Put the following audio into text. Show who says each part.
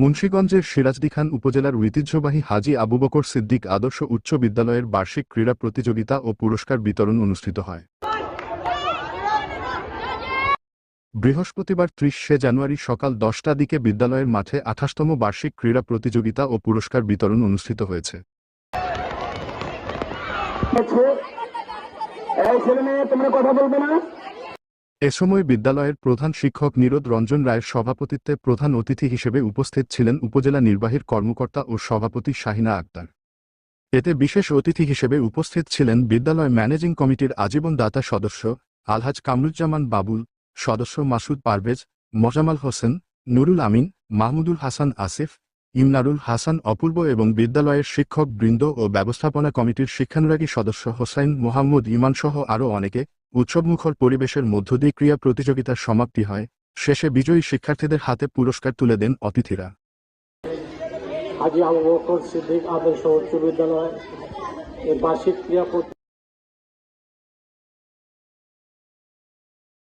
Speaker 1: মুন্সীগঞ্জের সিরাজদিখান উপজেলার ঐতিহ্যবাহী হাজী আবু বকর সিদ্দিক আদর্শ উচ্চ বিদ্যালয়ের বার্ষিক ক্রীড়া প্রতিযোগিতা ও পুরস্কার বিতরণ অনুষ্ঠিত হয়। বৃহস্পতিবার ত্রিশে জানুয়ারি সকাল দশটা দিকে বিদ্যালয়ের মাঠে আঠাশতম বার্ষিক ক্রীড়া প্রতিযোগিতা ও পুরস্কার বিতরণ অনুষ্ঠিত হয়েছে। এ সময় বিদ্যালয়ের প্রধান শিক্ষক নিরোদ রঞ্জন রায়ের সভাপতিত্বে প্রধান অতিথি হিসেবে উপস্থিত ছিলেন উপজেলা নির্বাহীর কর্মকর্তা ও সভাপতি শাহিনা আক্তার। এতে বিশেষ অতিথি হিসেবে উপস্থিত ছিলেন বিদ্যালয় ম্যানেজিং কমিটির আজীবন দাতা সদস্য আলহাজ কামরুজ্জামান বাবুল, সদস্য মাসুদ পারভেজ, মোজামাল হোসেন, নুরুল আমিন, মাহমুদুল হাসান আসিফ ইমনারুল হাসান অপূর্ব এবং বিদ্যালয়ের শিক্ষক বৃন্দ ও ব্যবস্থাপনা কমিটির শিক্ষানুরাগী সদস্য হোসাইন মোহাম্মদ ইমানসহ আরও অনেকে উৎসবমুখর পরিবেশের মধ্য দিয়ে ক্রীড়া প্রতিযোগিতার সমাপ্তি হয়। শেষে বিজয়ী শিক্ষার্থীদের হাতে পুরস্কার তুলে দেন অতিথিরা।
Speaker 2: সিদ্দিক আদর্শ উচ্চ বিদ্যালয় বার্ষিক